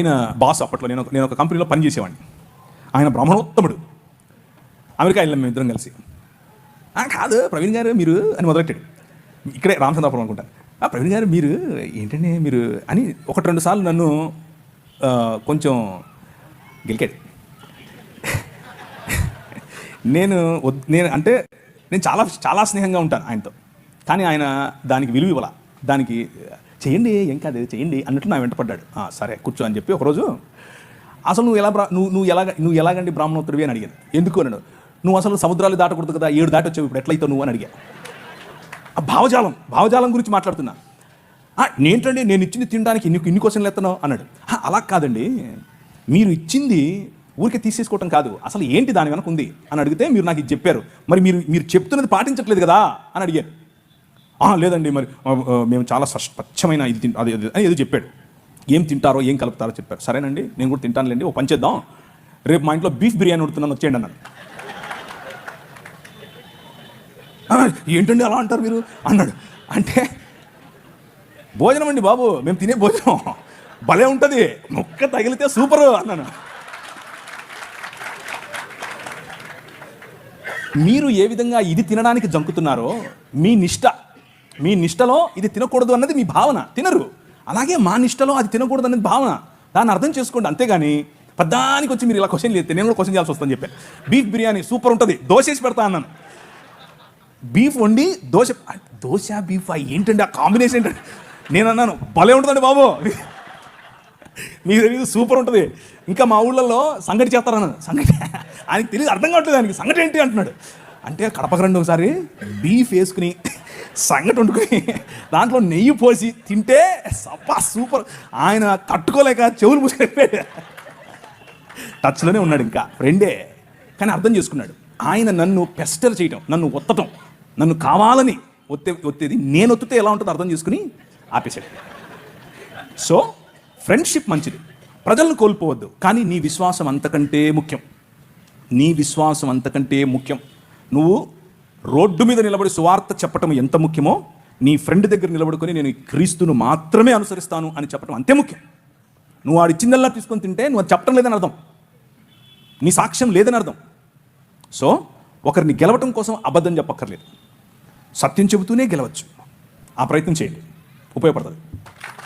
ఆయన బాస్ అప్పట్లో నేను నేను ఒక కంపెనీలో పనిచేసేవాడిని. ఆయన బ్రహ్మణోత్తముడు. అమెరికా వెళ్ళాం మేము ఇద్దరం కలిసి. కాదు ప్రవీణ్ గారు మీరు అని మొదలెట్టాడు. ఇక్కడే రామచంద్రాపురం అనుకుంటా. "ఆ, ప్రవీణ్ గారు మీరు ఏంటండి మీరు అని ఒకటి రెండు సార్లు నన్ను కొంచెం గెలికాడు. నేను వద్- నేను అంటే నేను చాలా చాలా స్నేహంగా ఉంటాను ఆయనతో. కానీ ఆయన దానికి విలువ ఇవ్వాల. దానికి చేయండి ఏం కాదు చేయండి అన్నట్టు నా వెంట పడ్డాడు. సరే కూర్చో అని చెప్పి ఒకరోజు అసలు నువ్వు ఎలా బ్రా నువ్వు నువ్వు ఎలాగ నువ్వు ఎలాగండి బ్రాహ్మణోత్తరువి? అని అడిగాను. ఎందుకు? అన్నాడు. నువ్వు అసలు సముద్రాలు దాటకూడదు కదా ఏడు దాటి వచ్చావు ఇప్పుడు ఎట్లయితే నువ్వు? అని అడిగా. ఆ భావజాలం భావజాలం గురించి మాట్లాడుతున్నా. నేంటండి నేను ఇచ్చింది తినడానికి ఇన్ని ఇన్ని క్వశ్చన్లు ఎత్తనావు అన్నాడు. అలా కాదండి. మీరు ఇచ్చింది ఊరికే తీసేసుకోవటం కాదు. అసలు ఏంటి దాని వెనక ఉంది అని అడిగితే మీరు నాకు ఇది చెప్పారు. మరి మీరు మీరు చెప్తున్నది పాటించట్లేదు కదా? అని అడిగారు లేదండి మరి మేము చాలా స్వచ్ఛమైన ఇది తింటాం అది అని ఏదో చెప్పాడు. ఏం తింటారో ఏం కలుపుతారో చెప్పారు. సరేనండి నేను కూడా తింటానులేండి ఓ పంచేద్దాం చేద్దాం. రేపు మా ఇంట్లో బీఫ్ బిర్యానీ ఉడుతున్నాను వచ్చేయండి అన్నాను ఏంటండి అలా అంటారు మీరు? అన్నాడు. అంటే భోజనం అండి బాబు మేము తినే భోజనం. భలే ఉంటుంది మొక్క తగిలితే సూపర్ అన్నాను. మీరు ఏ విధంగా ఇది తినడానికి జంకుతున్నారో మీ నిష్ట మీ నిష్టలో ఇది తినకూడదు అన్నది మీ భావన. తినరు. అలాగే మా నిష్టలో అది తినకూడదు అన్నది భావన. దాన్ని అర్థం చేసుకోండి. అంతేగాని పద్దానికి వచ్చి మీరు ఇలా క్వశ్చన్ చేస్తే నేను కూడా క్వశ్చన్ చేయాల్సి వస్తుందని చెప్పాను. బీఫ్ బిర్యానీ సూపర్ ఉంటుంది. దోశ వేసి పెడతా అన్నాను. బీఫ్ వండి దోశ దోశ బీఫ్ ఏంటండి? ఆ కాంబినేషన్ ఏంటంటే నేను అన్నాను భలే ఉంటుందండి బాబు. మీకు తెలియదు సూపర్ ఉంటుంది. ఇంకా మా ఊళ్ళల్లో సంగటి చేస్తారన్నాను సంగటి ఆయనకి తెలియదు అర్థం కావట్లేదు ఆయనకి. సంగటి ఏంటి అంటున్నాడు. అంటే కడపకు రండి ఒకసారి. బీఫ్ వేసుకుని సంగటి వండుకుని దాంట్లో నెయ్యి పోసి తింటే సబ్బా సూపర్. ఆయన తట్టుకోలేక చెవులు మూసుకెళ్ళిపోయాడు. టచ్లోనే ఉన్నాడు ఇంకా ఫ్రెండే. కానీ అర్థం చేసుకున్నాడు. ఆయన నన్ను పెస్టర్ చేయటం నన్ను ఒత్తటం నన్ను కావాలని ఒత్తే ఒత్తేది నేను ఒత్తితే ఎలా ఉంటుందో అర్థం చేసుకుని ఆపేశాడు. సో ఫ్రెండ్షిప్ మంచిది. ప్రజలను కోల్పోవద్దు కానీ నీ విశ్వాసం అంతకంటే ముఖ్యం. నీ విశ్వాసం అంతకంటే ముఖ్యం. నువ్వు రోడ్డు మీద నిలబడి సువార్త చెప్పటం ఎంత ముఖ్యమో నీ ఫ్రెండ్ దగ్గర నిలబడుకొని నేను ఈ క్రీస్తును మాత్రమే అనుసరిస్తాను అని చెప్పడం అంతే ముఖ్యం. నువ్వు వాడు తీసుకొని తింటే నువ్వు చెప్పడం లేదని అర్థం. నీ సాక్ష్యం లేదని అర్థం. సో ఒకరిని గెలవటం కోసం అబద్ధం చెప్పక్కర్లేదు. సత్యం చెబుతూనే గెలవచ్చు. ఆ ప్రయత్నం చేయండి. ఉపయోగపడుతుంది.